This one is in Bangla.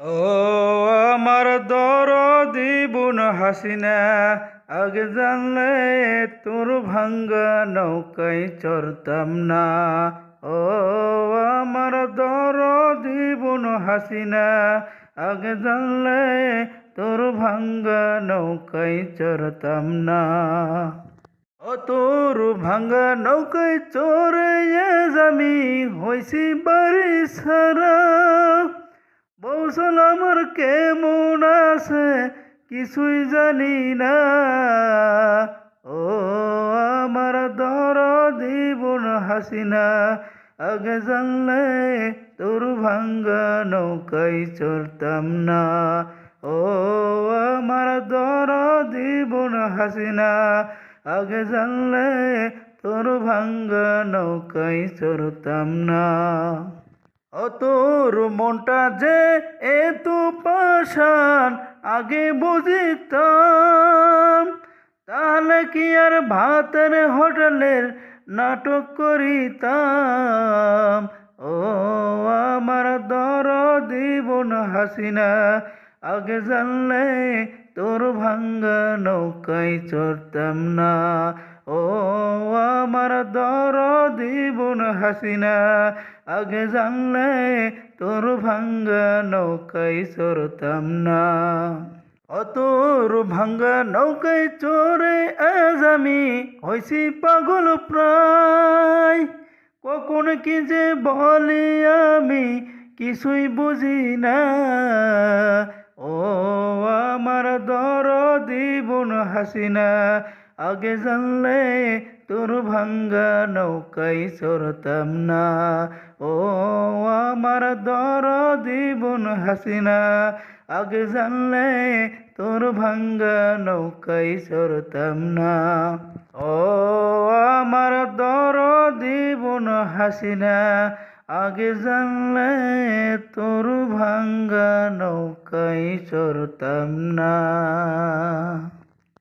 ও আমার দরদি বোন হাসিনা, আগে জানলে তোর ভাঙ্গা নৌকায় চড়তাম না। ও আমার দরদি বোন হাসিনা, আগে জানলে তোর ভাঙ্গা নৌকায় চড়তাম না। ও তোর ভাঙ্গা নৌকায় চড়ে আমি হইছি বাড়ি সারা। বৌসল আমার কেমন আছে? কিছুই জানি না। ও আমার দর দিবন হাসিনা। আগে জানলে তোর ভাঙ্গা নৌকাই চড়তাম না। ও আমার দর দিবন হাসিনা। আগে জানলে তোর ভাঙ্গা নৌকাই চড়তাম না। ও তোর মনটা যে এত পাশান আগে বুঝিতাম। তাহলে কি আর ভাতের হোটেলের নাটক করিতাম? ও আমার দর দিবন হাসিনা, আগে জানলে তোর ভাঙ্গা নৌকায় চড়তাম না। ও আমার দর দিবন হাসিনা। আগে জানলে তোর ভাঙ্গা নৌকায় চড়তাম না। ও তোর ভাঙ্গা নৌকায় চড়ে আজ আমি হয়েছি পাগল প্রায়। কখন কি যে বলি আমি কিছুই বুঝি না। ও আমার দর দিবন হাসিনা। আগে জানলে তোর ভাঙ্গা নৌকাই চড়তাম না। ও আমার দর দিবন হাসিনা, আগে জানলে তোর ভাঙ্গা নৌকাই চড়তাম না। ও আমার দর দিবন হাসিনা, আগে জানলে তোর ভাঙ্গা নৌকাই চড়তাম না।